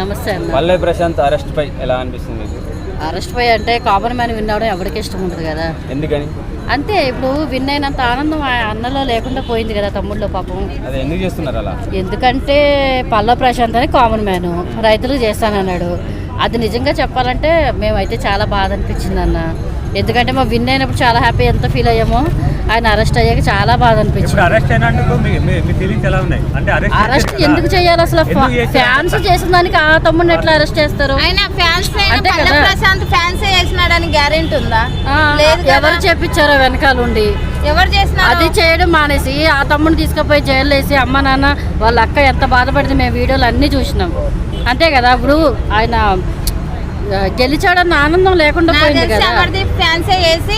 నమస్తే అన్న. పల్లె ప్రశాంత్ అరెస్ట్ పై ఎలా అనిపిస్తుంది మీకు? అరెస్ట్ పోయి అంటే కామన్ మ్యాన్ విన్ అవడం ఎవరికి ఇష్టం ఉంటుంది కదా. ఎందుకని? అంతే ఇప్పుడు విన్ అయినంత ఆనందం ఆ అన్నలో లేకుండా పోయింది కదా తమ్ముళ్ళు పాపం. అదే ఎందుకు చేస్తున్నారు అలా? ఎందుకంటే పల్ల ప్రశాంత్ అని కామన్ మ్యాన్ రైతులు చేస్తానన్నాడు. అది నిజంగా చెప్పాలంటే మేమైతే చాలా బాధ అనిపించింది అన్న. ఎందుకంటే మా విన్ అయినప్పుడు చాలా హ్యాపీ ఎంత ఫీల్ అయ్యామో ఆయన అరెస్ట్ అయ్యాక చాలా బాధ అనిపించింది. అరెస్ట్ అంటే అరెస్ట్ ఎందుకు చేయాలి అసలు? ఫ్యాన్స్ చేసిన దానికి ఆ తమ్ముడిని ఎట్లా అరెస్ట్ చేస్తారు? ఆయన ఫ్యాన్స్. ప్రశాంత్ ఫ్యాన్స్ చేసినాడని గ్యారెంటీ ఉందా. ఎవరు చెప్పించారో వెనకాల ఉండి ఎవరు చేసినారు? అది చేయడం మానేసి ఆ తమ్ముడిని తీసుకుపోయి జైలు వేసి అమ్మ నాన్న వాళ్ళ అక్క ఎంత బాధపడింది మేము వీడియోలు అన్నీ చూసినాం. అంతే కదా ఇప్పుడు ఆయన గెలిచాడన్న ఆనందం లేకుండా పోయింది కదా. అమర్దీప్ ఫ్యాన్సే చేసి.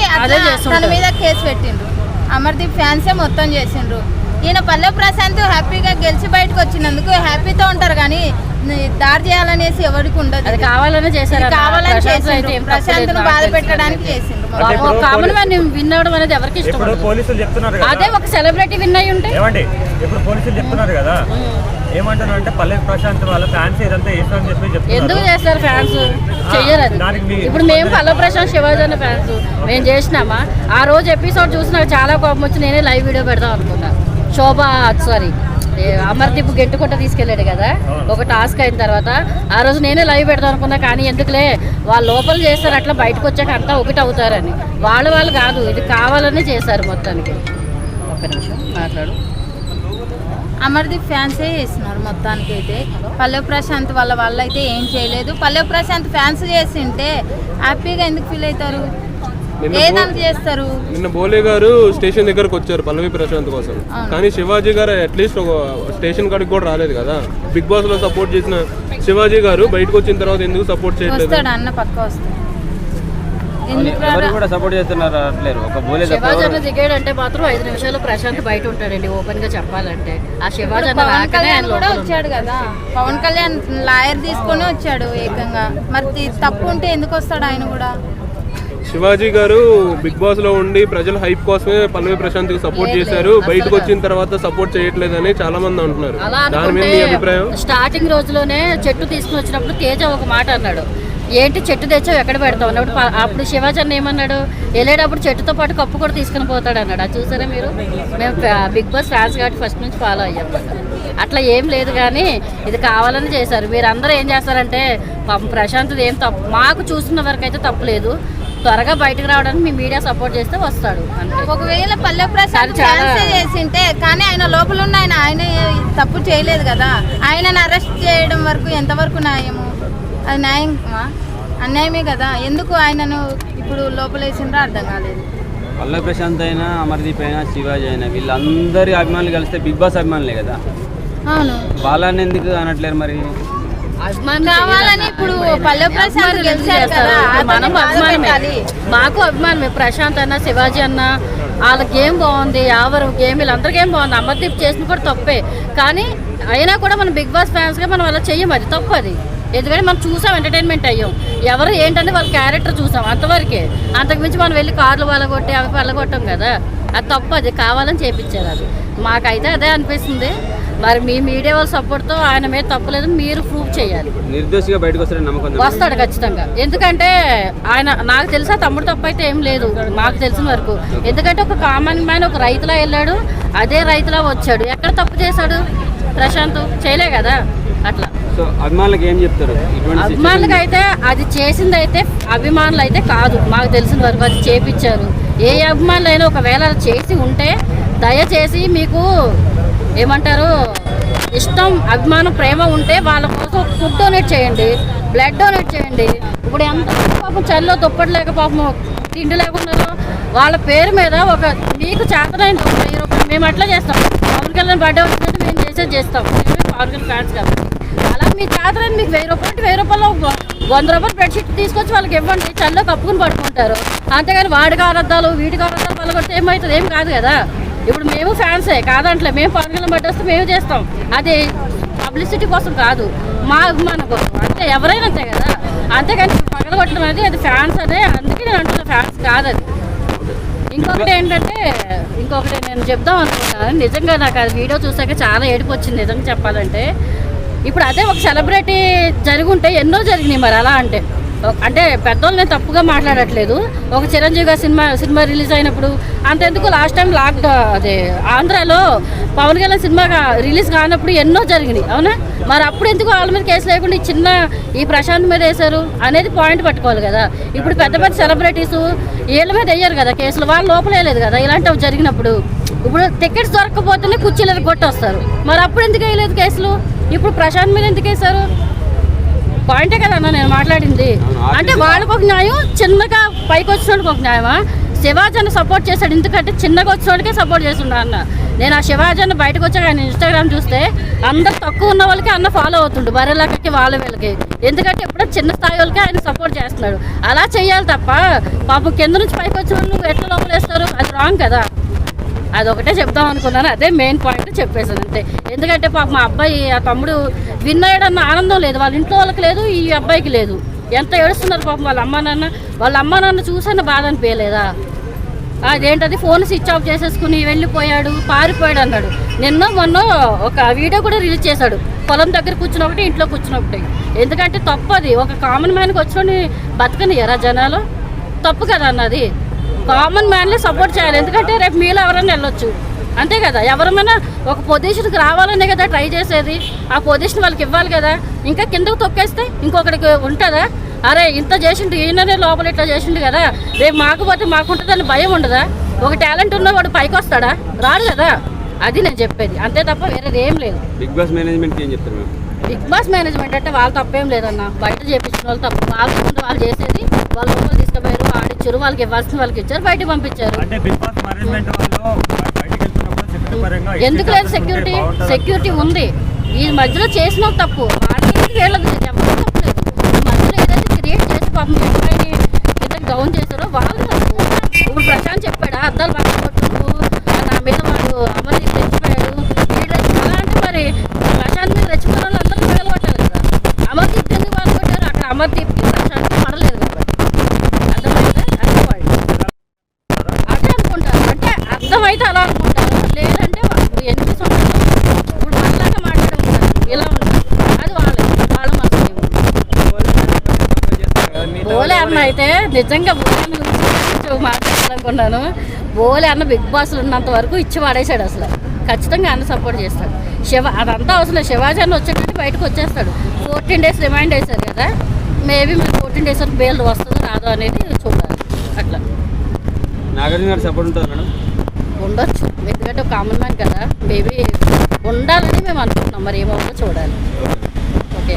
తన మీద కేసు పెట్టిండ్రు. అమర్దీప్ ఫ్యాన్సే మొత్తం చేసిండ్రు. ఈయన పల్లె ప్రశాంత్ హ్యాపీగా గెలిచి బయటకు వచ్చినందుకు హ్యాపీతో ఉంటారు కానీ దాడి చేయాలనేసి ఎవరికి ఉండదు. అది కావాలనే చేశారు కావాలని చేసిండ్రు. ఏం ప్రశాంత్ బాధ నాకు పెట్టడానికి చేసిండ్రు కామన్ మ్యాన్ విన్ అవడం అనేది ఎవరికి ఇష్టం ఇప్పుడు ఉండదు. పోలీసులు చెప్తున్నారు కదా. అదే ఒక సెలబ్రిటీ విన్ అయి ఉంటే. ఏమండి? ఇప్పుడు పోలీసులు చెప్తున్నారు కదా? ఏమంటున్నారు అంటే పల్లె ప్రశాంత్ వాళ్ళ ఫ్యాన్స్ ఏదంతా చేస్తారని చెప్పి ఎందుకు చెప్తున్నారు చేస్తారు ఫ్యాన్స్ చెయ్యరు అది. దానికి మీ- ఇప్పుడు మేము పల్ల ప్రశాంత్ శివాజీ అన్న ఫ్యాన్స్ మేము చేసినామా? ఆ రోజు ఎపిసోడ్ చూసి నాకు చాలా కోపం వచ్చి నేనే లైవ్ వీడియో పెడదాం అనుకున్నా శోభ సారీ అమర్దీప్ గెంటుకుంట తీసుకెళ్ళాడు కదా? ఒక టాస్క్ అయిన తర్వాత ఆ రోజు నేనే లైవ్ పెడదాం అనుకున్నా కానీ ఎందుకులే? వాళ్ళు లోపల చేస్తారు అట్లా బయటకు వచ్చాక అంతా ఒకటి అవుతారని. వాళ్ళు వాళ్ళు కాదు ఇది కావాలనే చేశారు మొత్తానికి. ఒక నిమిషం మాట్లాడు. అమర్దీప్ ఫ్యాన్సే చేస్తున్నారు మొత్తానికి అయితే పల్లె ప్రశాంత్ వాళ్ళ వల్ల అయితే ఏం చేయలేదు. పల్లె ప్రశాంత్ ఫ్యాన్స్ చేసింటే హ్యాపీగా ఎందుకు ఫీల్ అవుతారు? ఏదని చేస్తారు? నిన్న బోలే గారు స్టేషన్ దగ్గరకు వచ్చారు పల్లవి ప్రశాంత్ కోసం. కానీ శివాజీ గారు అట్లీస్ట్ ఒక స్టేషన్ కాడికి కూడా రాలేదు కదా. బిగ్ బాస్లో సపోర్ట్ చేసిన శివాజీ గారు బయటకు వచ్చిన తర్వాత ఎందుకు సపోర్ట్ వస్తాడు అన్న పక్క వస్తాడు. ఎవరు? కూడా సపోర్ట్ చేస్తున్నారు అట్లేరు ఒక బోలే శివాజీ అన్న దిగాడంటే మాత్రం ఐదు నిమిషాలు ప్రశాంత్ బయట ఉంటాడండి ఓపెన్గా చెప్పాలంటే. ఆ శివాజీ అన్న పవన్ కళ్యాణ్ కూడా వచ్చాడు కదా. పవన్ కళ్యాణ్ లాయర్ తీసుకొని వచ్చాడు ఏకంగా. మరి తప్పు ఉంటే ఎందుకు వస్తాడు ఆయన కూడా? శివాజీ గారు బిగ్ బాస్లో ఉండి ప్రజల హైప్ కోసమే పల్లవి ప్రశాంత్కి సపోర్ట్ చేశారు. బయటకు వచ్చిన తర్వాత సపోర్ట్ చేయట్లేదని చాలా మంది అంటున్నారు. దాని మీద మీ అభిప్రాయం? స్టార్టింగ్ రోజులోనే చెట్టు తీసుకుని వచ్చినప్పుడు తేజ ఒక మాట అన్నాడు. ఏంటి చెట్టు తెచ్చావు? ఎక్కడ పెడతావు? అన్నప్పుడు అప్పుడు శివాజీ అన్న ఏమన్నాడు? వెళ్ళేటప్పుడు చెట్టుతో పాటు కప్పు కూడా తీసుకుని పోతాడు అన్నాడు. అది చూసారా మీరు? మేము బిగ్ బాస్ ఫ్యాన్స్ కాబట్టి ఫస్ట్ నుంచి ఫాలో అయ్యాం అట్లా ఏం లేదు కానీ ఇది కావాలని చేశారు. మీరు అందరూ ఏం చేస్తారంటే ప్రశాంత్ ఏం తప్పు మాకు చూస్తున్న వరకు అయితే తప్పు లేదు. త్వరగా బయటకు రావడానికి మీ మీడియా సపోర్ట్ చేస్తే వస్తాడు. ఒకవేళ పల్లె ప్రసాద్ చేసింటే కానీ ఆయన లోపల ఉన్న ఆయన ఆయన తప్పు చేయలేదు కదా. ఆయనను అరెస్ట్ చేయడం వరకు ఎంతవరకు న్యాయము? అది న్యాయమా అన్యాయమే కదా? ఎందుకు ఆయనను ఇప్పుడు లోపలేసిండ్రో అర్థం కాలేదు. పల్లె ప్రశాంత్ అయినా అమర్దీప్ అయినా శివాజీ అయినా వీళ్ళందరి అభిమానులు కలిస్తే బిగ్ బాస్ అభిమానులే కదా? అవును. వాళ్ళని ఎందుకు అనట్లేరు మరి? కావాలని. ఇప్పుడు. పల్లె ప్రశాంత్ గెలిచారు? కదా, ఇప్పుడు మనం అతన్ని బాధ అభిమానమే. మాకు అభిమానమే. ప్రశాంత్ అన్న శివాజీ అన్న వాళ్ళ గేమ్ బాగుంది ఎవరు గేమ్ వీళ్ళందరి గేమ్ బాగుంది. అమర్దీప్ చేసిన కూడా తప్పే. కానీ అయినా కూడా మనం బిగ్ బాస్ ఫ్యాన్స్గా మనం అలా చెయ్యం అది తప్పు అది. ఎందుకంటే మనం చూసాం ఎంటర్టైన్మెంట్ అయ్యాం. ఎవరు ఏంటంటే వాళ్ళ క్యారెక్టర్ చూసాం అంతవరకే. అంతకుమించి మనం వెళ్ళి కార్లు వాళ్ళగొట్టి అవి వాళ్ళగొట్టాం కదా. అది తప్పు అది కావాలని చేపించారు అది. మాకైతే అదే అనిపిస్తుంది. మరి మీ మీడియా వాళ్ళ సపోర్ట్తో ఆయన మీద తప్పులేదని మీరు ప్రూవ్ చేయాలి. నిర్దోషిగా బయటకు వస్తారని నమ్మకం? వస్తాడు ఖచ్చితంగా. ఎందుకంటే ఆయన నాకు తెలిసా తమ్ముడు తప్పు అయితే ఏం లేదు. నాకు తెలిసిన వరకు. ఎందుకంటే ఒక కామన్ మ్యాన్ ఒక రైతులా వెళ్ళాడు. అదే రైతులా వచ్చాడు. ఎక్కడ తప్పు చేశాడు? ప్రశాంత్. చేయలే కదా. అట్లా. సో అభిమానులకు ఏం చెప్తారు? అభిమానులకు అయితే అది చేసింది అయితే అభిమానులు అయితే కాదు. మాకు తెలిసిన వరకు అది చేపించారు. ఏ అభిమానులు అయినా ఒకవేళ చేసి ఉంటే దయచేసి మీకు ఏమంటారు ఇష్టం అభిమానం ప్రేమ ఉంటే వాళ్ళ కోసం ఫుడ్ డొనేట్ చేయండి. బ్లడ్ డొనేట్ చేయండి. ఇప్పుడు ఎంత పాపం చలిలో దుప్పట్లేక పాపం తిండి లేకుండా వాళ్ళ పేరు మీద ఒక మీకు చేతనైన వెయ్యి రూపాయలు మేము అట్లా చేస్తాం. పవన్ కళ్యాణ్ బర్త్డే వచ్చినట్టు మేము చేసేది చేస్తాం. పవన్ కళ్యాణ్ ఫ్యాన్స్ కాబట్టి మీ జాతర మీకు వెయ్యి రూపాయలు వెయ్యి రూపాయలు వంద రూపాయలు బెడ్షీట్ తీసుకొచ్చి వాళ్ళకి ఇవ్వండి. చల్లో కప్పుకుని పడుకుంటారు అంతేగాని వాడి కారద్దాలు వీటి కారద్దాలు వాళ్ళు కొడితే ఏమవుతుంది ఏం కాదు కదా. ఇప్పుడు మేము ఫ్యాన్సే కాదంటలే. మేము పనులను బట్టి వస్తే మేము చేస్తాం. అది పబ్లిసిటీ కోసం కాదు. మా అభిమానం కోసం. అంతే ఎవరైనా అంతే కదా. అంతేగాని పగలగొట్టడం అనేది అది ఫ్యాన్స్ అదే. అందుకే నేను అంటున్నా ఫ్యాన్స్ కాదు అది ఇంకొకటి ఏంటంటే ఇంకొకటి నేను చెప్దాం అనుకున్నాను నిజంగా నాకు అది వీడియో చూసాక చాలా ఏడుపు వచ్చింది. నిజంగా చెప్పాలంటే. ఇప్పుడు అదే ఒక సెలబ్రిటీ జరుగుంటే ఎన్నో జరిగినాయి మరి అలా అంటే. అంటే పెద్దోళ్ళు నేను తప్పుగా మాట్లాడట్లేదు. ఒక చిరంజీవి గారి సినిమా సినిమా రిలీజ్ అయినప్పుడు అంతెందుకు లాస్ట్ టైం లాక్ అదే ఆంధ్రాలో పవన్ కళ్యాణ్ సినిమా రిలీజ్ కానప్పుడు ఎన్నో జరిగినాయి అవునా? మరి అప్పుడు ఎందుకు వాళ్ళ మీద కేసు లేకుండా ఈ చిన్న ఈ ప్రశాంత్ మీద వేశారు అనేది పాయింట్ పట్టుకోవాలి కదా. ఇప్పుడు పెద్ద పెద్ద సెలబ్రిటీస్ వీళ్ళ మీద వేయరు కదా కేసులు వాళ్ళు లోపల వేయలేదు కదా ఇలాంటివి జరిగినప్పుడు. ఇప్పుడు టికెట్స్ దొరకకపోతేనే కుర్చీలు కొట్టొస్తారు. మరి అప్పుడు ఎందుకు వేయలేదు కేసులు? ఇప్పుడు ప్రశాంత్ మీద ఎందుకు వేశారు? పాయింటే కదా అన్న నేను మాట్లాడింది. అంటే వాళ్ళకు ఒక న్యాయం చిన్నగా పైకి వచ్చినోడికి ఒక న్యాయమా? శివాజీని సపోర్ట్ చేశాడు ఎందుకంటే చిన్నగా వచ్చినోడికే సపోర్ట్ చేస్తుండ అన్న. నేను ఆ శివాజీని బయటకు వచ్చాక ఆయన ఇన్స్టాగ్రామ్ చూస్తే అందరు తక్కువ ఉన్న వాళ్ళకి అన్న ఫాలో అవుతుండు బర్రెలకి వాళ్ళ వీళ్ళకి ఎందుకంటే ఎప్పుడో చిన్న స్థాయి వాళ్ళకి ఆయన సపోర్ట్ చేస్తున్నాడు. అలా చేయాలి తప్ప పాపం కింద నుంచి పైకి వచ్చిన వాళ్ళు ఎట్లా లోపలేస్తారు? అది రాంగ్ కదా. అదొకటే చెప్దాం అనుకున్నాను అదే మెయిన్ పాయింట్ చెప్పేసాను అంతే. ఎందుకంటే పాప మా అబ్బాయి ఆ తమ్ముడు విన్ అయ్యాడన్న ఆనందం లేదు. వాళ్ళ ఇంట్లో వాళ్ళకి లేదు ఈ అబ్బాయికి లేదు. ఎంత ఏడుస్తున్నారు పాపం వాళ్ళ అమ్మ నాన్న? వాళ్ళ అమ్మ నాన్న చూసాను బాధ అనిపించలేదా? అదేంటది? ఫోన్ స్విచ్ ఆఫ్ చేసేసుకుని వెళ్ళిపోయాడు పారిపోయాడు అన్నాడు. నిన్న మొన్న ఒక వీడియో కూడా రిలీజ్ చేశాడు. పొలం దగ్గర కూర్చుని ఒకటి ఇంట్లో కూర్చుని ఒకటి. ఎందుకంటే తప్పు అది ఒక కామన్ మ్యాన్కి వచ్చిన బతకని ఎరా జనాలు? తప్పు కదా అన్నది కామన్ మ్యాన్లే సపోర్ట్ చేయాలి. ఎందుకంటే రేపు మీలో ఎవరైనా వెళ్ళొచ్చు. అంతే కదా? ఎవరమైనా ఒక పొజిషన్కి రావాలనే కదా ట్రై చేసేది. ఆ పొజిషన్ వాళ్ళకి ఇవ్వాలి కదా. ఇంకా కిందకు తొక్కేస్తే ఇంకొకరికి ఉంటుందా? అరే ఇంత చేసిండు ఈయననే లోపల ఇట్లా చేసిండు కదా. రేపు మాకు పోతే మాకు ఉంటుందని భయం ఉండదా? ఒక టాలెంట్ ఉన్నవాడు పైకి వస్తాడా? రాడు కదా. అది నేను చెప్పేది. అంతే తప్ప వేరేది ఏం లేదు. బిగ్ బాస్ మేనేజ్మెంట్కి ఏం చెప్తారు బిగ్ బాస్ మేనేజ్మెంట్ అంటే వాళ్ళ తప్పేం లేదన్న. బయట చేపించిన వాళ్ళు తప్పు వాళ్ళ ముందు వాళ్ళు చేసేది వాళ్ళ లోపల తీసుకుపోయారు ఆడిచ్చారు వాళ్ళకి ఇవ్వాల్సిన వాళ్ళకి ఇచ్చారు బయట పంపించారు. ఎందుకు లేదు సెక్యూరిటీ సెక్యూరిటీ ఉంది. ఈ మధ్యలో చేసిన తప్పు. వాళ్ళకి వీళ్ళది ఎవరు తప్పు లేదు ఈ మధ్యలో ఏదైతే క్రియేట్ చేసి పాపం ఈ అమ్మాయిని కిందకి డౌన్ చేశారో వాళ్ళు తప్పు. ఇప్పుడు ప్రశాంత్ చెప్పాడా అద్దాలు బాగా కొట్టుకు నా మీద వాడు అమర్దీప్ రెచ్చిపోయాడు వీడు అలా అంటే మరి ప్రశాంత్ మీద రెచ్చిపోయిన వాళ్ళు అందరూ పిల్లలు కొట్టారు కదా అమర్దీప్ ఎందుకు వాళ్ళు కొట్టారు అక్కడ అమర్దీప్కి ప్రశాంత్కి పడలేదు కదా అర్థమైందా అదే పాయింట్ అదే అనుకుంటారు అంటే అయితే అలా అనుకుంటారు లేదంటే వాళ్ళు ఎన్ని సంవత్సరాలు ఇప్పుడు మనలాగా మాట్లాడడం ఇలా ఉంటారు అది వాళ్ళ వాళ్ళ మనసు. బోలే అన్న అయితే నిజంగా మాట్లాడాలనుకున్నాను బోలే అన్న బిగ్ బాస్లో ఉన్నంత వరకు ఇచ్చి వాడేశాడు అసలు. ఖచ్చితంగా అన్న సపోర్ట్ చేస్తాడు. శివ అదంతా అవసరం శివాజీ అన్న వచ్చేటట్టు బయటకు వచ్చేస్తాడు. ఫోర్టీన్ డేస్ రిమైండ్ వేశారు కదా. మేబీ మీరు ఫోర్టీన్ డేస్ వరకు బెయిల్ వస్తుందో రాదో అనేది చూడాలి. అట్లా. నాగార్జున గారు సపోర్ట్ ఉంటుంది మేడం. ఉండొచ్చు. ఎందుకంటే ఒక కామన్ మ్యాన్ కదా. మేబీ ఉండాలని మేము అనుకుంటున్నాం. మరి ఏమవుతుందో చూడాలి. ఓకే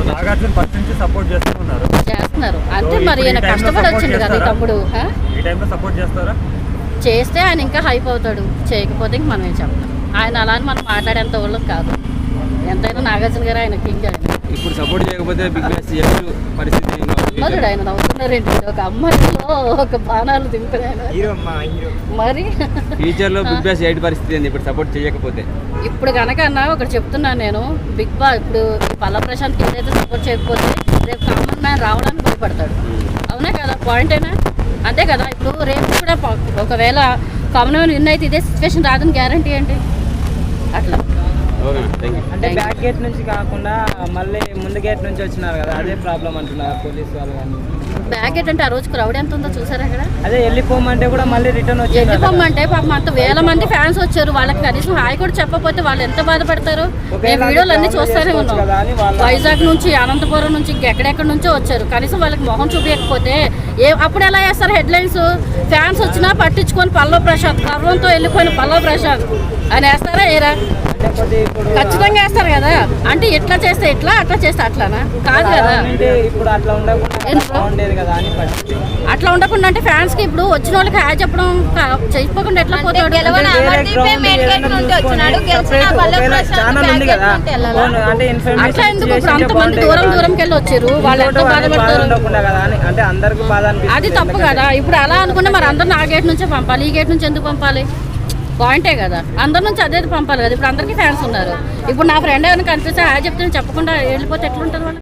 సపోర్ట్ చేస్తున్నారు. అంటే మరి ఈయన లో కష్టపడి వచ్చిండు కదా? తమ్ముడు సపోర్ట్ చేస్తారా? చేస్తే ఆయన ఇంకా హైప్ అవుతాడు. చేయకపోతే ఇంక మనం ఏం చెప్తాం ఆయన అలా అని మనం మాట్లాడేంత వాళ్ళం కాదు. ఎంతైనా నాగార్జున గారు ఆయన కింగ్ ఆయన. ఇప్పుడు సపోర్ట్ చేయకపోతే బిగ్ బాస్ చేయొచ్చు పరిస్థితి ఆయన నవ్వుతున్నారేంటి ఒక అమ్మాయిలో ఒక బాణాలు మరి? ఫ్యూచర్లో బిగ్ బాస్ ఎయిట్ పరిస్థితి ఏంది? ఇప్పుడు సపోర్ట్ చేయకపోతే. ఇప్పుడు కనుక అన్న ఒకటి చెప్తున్నాను నేను. బిగ్ బా ఇప్పుడు పల్ల ప్రశాంత్ ఏదైతే సపోర్ట్ చేయకపోతే రేపు కామన్ మ్యాన్ రావడానికి భయపడతాడు. అవునా కదా? పాయింట్ అయినా అంతే కదా ఇప్పుడు రేపు కూడా ఒకవేళ కామన్ మ్యాన్ విన్ అయితే ఇదే సిచ్యువేషన్ రాదని గ్యారంటీ ఏంటి? అట్లా. అంటే బ్యాక్ గేట్ నుంచి కాకుండా మళ్ళీ ముందు గేట్ నుంచి వచ్చినారు కదా అదే ప్రాబ్లం అంటున్నారు పోలీస్ వాళ్ళు కానీ. బ్యాగ్ ఏంటంటే ఆ రోజు క్రౌడ్ ఎంత ఉందో చూసారా అక్కడ అదే వెళ్ళిపోమంటే కూడా మళ్ళీ రిటర్న్ వచ్చి వెళ్ళిపోమ్మంటే పాపం అంత వేల మంది ఫ్యాన్స్ వచ్చారు. వాళ్ళకి కనీసం హాయ్ కూడా చెప్పకపోతే వాళ్ళు ఎంత బాధపడతారు? మేము వీడియోలు అన్ని చూస్తూనే ఉన్నాం వైజాగ్ నుంచి అనంతపురం నుంచి ఇంకెక్కడెక్కడ నుంచో వచ్చారు. కనీసం వాళ్ళకి మొహం చూపించకపోతే ఏ అప్పుడు ఎలా వేస్తారు హెడ్లైన్స్? ఫ్యాన్స్ వచ్చినా పట్టించుకొని పల్లవ ప్రశాంత్ గర్వంతో వెళ్ళిపోయిన పల్లవ ప్రశాంత్ అని వేస్తారా ఏరా ఖచ్చితంగా వేస్తారు కదా. అంటే ఇట్లా చేస్తే ఇట్లా అట్లా చేస్తే అట్లానా? కాదు కదా. అట్లా ఉండకుండా ఎందుకు? బాగుండేది కదా అని పరిస్థితి అట్లా ఉండకుండా అంటే ఫ్యాన్స్కి ఇప్పుడు వచ్చిన వాళ్ళకి హాయ్ చెప్పడం చెప్పకుండా ఎట్లా పోతాడు? అట్లా ఎందుకు? ఇప్పుడు అంతమంది దూరం దూరంకి వెళ్ళి వచ్చారు వాళ్ళు ఎంత బాధపడతారు? ఉండకుండా కదా అని అంటే అందరికి బాధ అనిపిస్తుంది అది తప్పు కదా. ఇప్పుడు అలా అనుకుంటే మరి అందరిని ఆ గేట్ నుంచే పంపాలి ఈ గేట్ నుంచి ఎందుకు పంపాలి? పాయింటే కదా. అందరి నుంచి అదే పంపాలి కదా. ఇప్పుడు అందరికీ ఫ్యాన్స్ ఉన్నారు. ఇప్పుడు నా ఫ్రెండ్ ఏమైనా కనిపిస్తే ఆ చెప్తే చెప్పకుండా వెళ్ళిపోతే ఎట్లుంటుంది వాళ్ళు